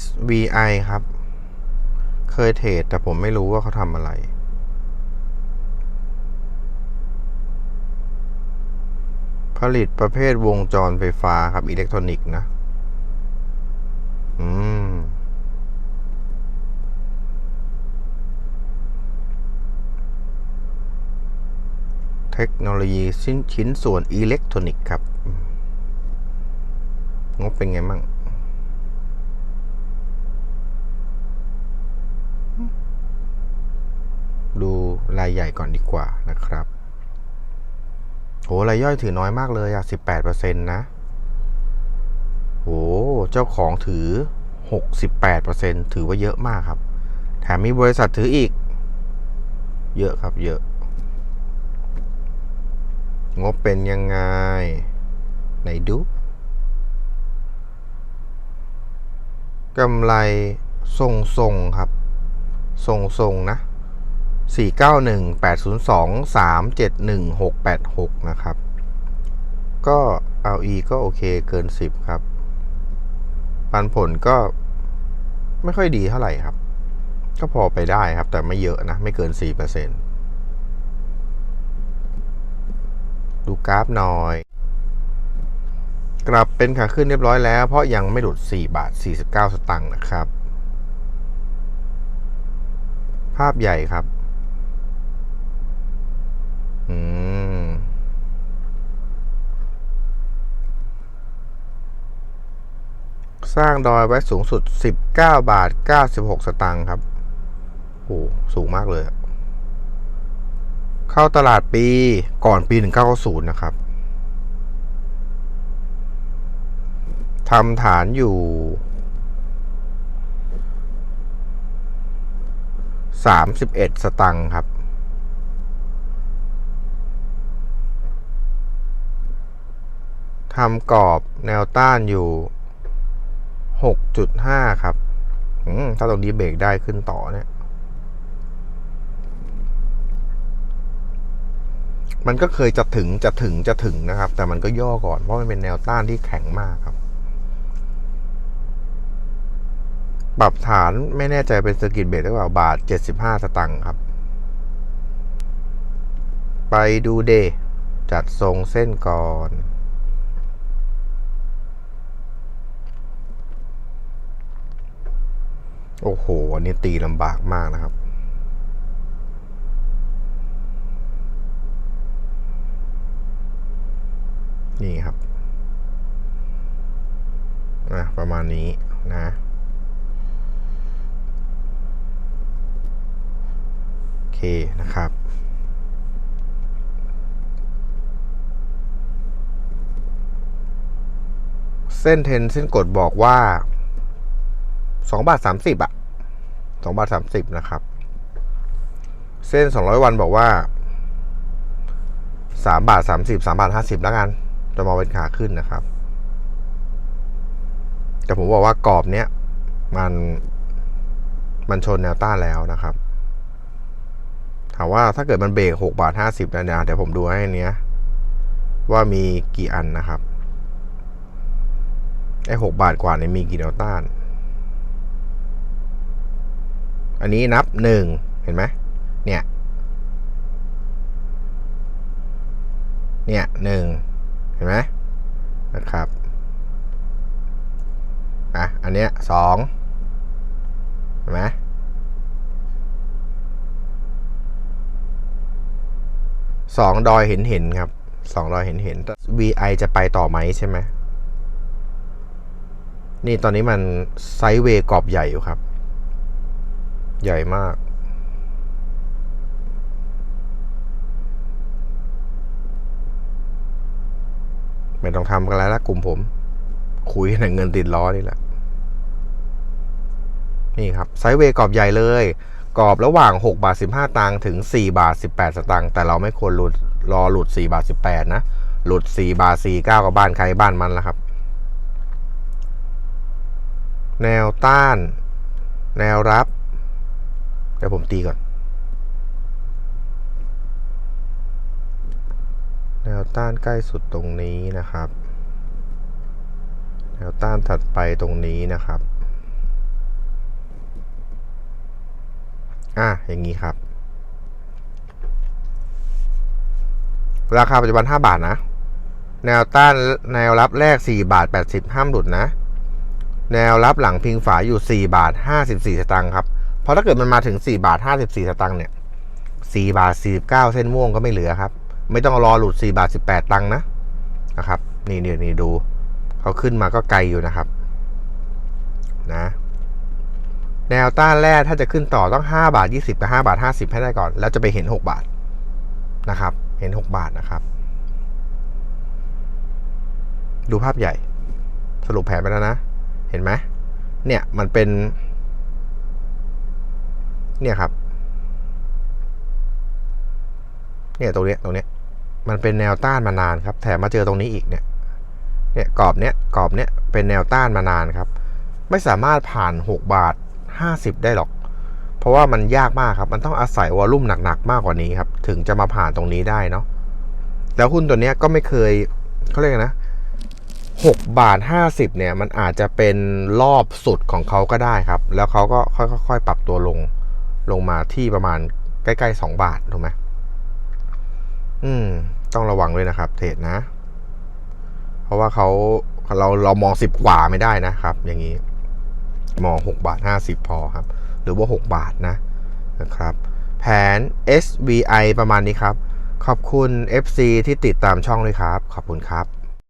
SVI ครับ เคยเทรดแต่ผมไม่รู้ว่าเขาทำอะไร ผลิตประเภทวงจรไฟฟ้าครับอิเล็กทรอนิกส์นะ อืม เทคโนโลยีชิ้นชิ้นส่วนอิเล็กทรอนิกส์ครับ งบเป็นไงมั่ง ดูรายใหญ่ก่อนดีกว่านะครับโหรายย่อยถือน้อยมากเลยอะ18%นะโหเจ้าของถือ 68%ถือว่าเยอะมากครับ แถมมีบริษัทถืออีก เยอะครับเยอะ งบเป็นยังไง ไหนดูกำไรทรงๆครับ ทรงๆนะ 491 802 371 686 นะครับ ก็ LE ก็โอเคเกิน 10 ครับ ปันผลก็ไม่ค่อยดีเท่าไหร่ครับ ก็พอไปได้ครับ แต่ไม่เยอะนะ ไม่เกิน 4%ดูกราฟหน่อย กลับเป็นขาขึ้นเรียบร้อยแล้ว เพราะยังไม่หลุด 4 บาท 49 สตังค์นะครับ ภาพใหญ่ครับ อืม สร้างดอยไว้สูงสุด 19 บาท 96 สตางค์ครับ โอ้สูงมากเลย เข้าตลาดปีก่อนปี 1990 นะครับทำฐานอยู่31สตังค์ครับ ทำกรอบแนวต้านอยู่ 6.5 ครับถ้าตรงนี้เบรกได้ขึ้นต่อเนี่ย มันก็เคยจะถึงจะถึงจะถึงนะครับ แต่มันก็ย่อก่อน เพราะมันเป็นแนวต้านที่แข็งมากครับ ปรับฐานไม่แน่ใจเป็นสกิทเบรกหรือเปล่าบาท 75 สตังค์ครับ ไปดูเดย์จัดทรงเส้นก่อน โอ้โห อันนี้ตีลำบากมากนะครับ นี่ครับนะประมาณนี้นะ โอเคนะครับเส้นเทนเส้นกดบอกว่า สองบาทสามสิบอะสองบาทสามสิบนะครับ เส้นสองร้อยวันบอกว่าสามบาทสามสิบสามบาทห้าสิบแล้วกัน จะมองเป็นขาขึ้นนะครับ แต่ผมบอกว่ากรอบเนี้ยมันมันชนแนวต้านแล้วนะครับ ถามว่าถ้าเกิดมันเบรกหกบาทห้าสิบนะเนี่ยเดี๋ยวผมดูให้เนี้ย ว่ามีกี่อันนะครับไอ้หกบาทกว่าเนี่ยมีกี่แนวต้าน อันนี้นับหนึ่งเห็นไหมเนี่ย เนี่ยหนึ่งเห็นไหมนะครับอะอันเนี้ยสองเห็นไหมสองดอยเห็นเห็นครับสองดอยเห็นเห็น VI จะไปต่อไหมใช่ไหมนี่ตอนนี้มันไซด์เวย์กรอบใหญ่อยู่ครับ ใหญ่มาก ไม่ต้องทำกันแล้วละกลุ่มผม คุยแต่เงินติดล้อนี่แหละ นี่ครับ ไซด์เวย์กรอบใหญ่เลยกรอบระหว่าง 6 บาท 15 ตังค์ถึง 4 บาท 18 สตางค์แต่เราไม่ควรหลุดรอหลุด 4 บาท 18 นะ หลุด 4 บาท 49 กับบ้านใครบ้านมันแล้วครับ แนวต้าน แนวรับ ดี๋ยวผมตีก่อนแนวต้านใกล้สุดตรงนี้นะครับ แนวต้านถัดไปตรงนี้นะครับ อะ อย่างนี้ครับ ราคาปัจจุบัน 5 บาทนะ แนวต้านแนวรับแรก 4 บาท 80 ห้ามหลุดนะ แนวรับหลังพิงฝาอยู่ 4 บาท 54 สตางค์ครับ เพราะถ้าเกิดมันมาถึง 4 บาท 54 สตางค์เนี่ย 4 บาท 49 เส้นม่วงก็ไม่เหลือครับ ไม่ต้องรอหลุด 4 บาท 18 ตังค์นะนะครับ นี่นี่นี่ดูเขาขึ้นมาก็ไกลอยู่นะครับ นะ แนวต้านแรกถ้าจะขึ้นต่อต้อง 5 บาท 20 กับ 5 บาท 50 ให้ได้ก่อน แล้วจะไปเห็น 6 บาทนะครับ เห็น 6 บาทนะครับ ดูภาพใหญ่ สรุปแผนไปแล้วนะ เห็นไหมเนี่ยมันเป็น เนี่ยครับ เนี่ยตรงเนี้ยตรงเนี้ย มันเป็นแนวต้านมานานครับ แถมมาเจอตรงนี้อีกเนี่ย เนี่ยกรอบเนี้ยกรอบเนี้ยเป็นแนวต้านมานานครับ ไม่สามารถผ่าน 6 บาท 50 ได้หรอก เพราะว่ามันยากมากครับ มันต้องอาศัยวอลลุ่มหนักๆมากกว่านี้ครับ ถึงจะมาผ่านตรงนี้ได้เนาะ แล้วหุ้นตัวเนี้ยก็ไม่เคยเขาเรียกนะ6บาท50เนี่ยมันอาจจะเป็นรอบสุดของเขาก็ได้ครับ แล้วเขาก็ค่อยๆปรับตัวลง ลงมาที่ประมาณใกล้ๆ 2 บาทถูกไหมอืม ต้องระวังด้วยนะครับ เทรดนะ เพราะว่าเขาเราเรามองสิบกว่าไม่ได้นะครับ อย่างนี้ มอง 6 บาท 50 พอครับ หรือว่า 6 บาทนะนะครับ แผน SVI ประมาณนี้ครับ ขอบคุณ FC ที่ติดตามช่องด้วยครับ ขอบคุณครับ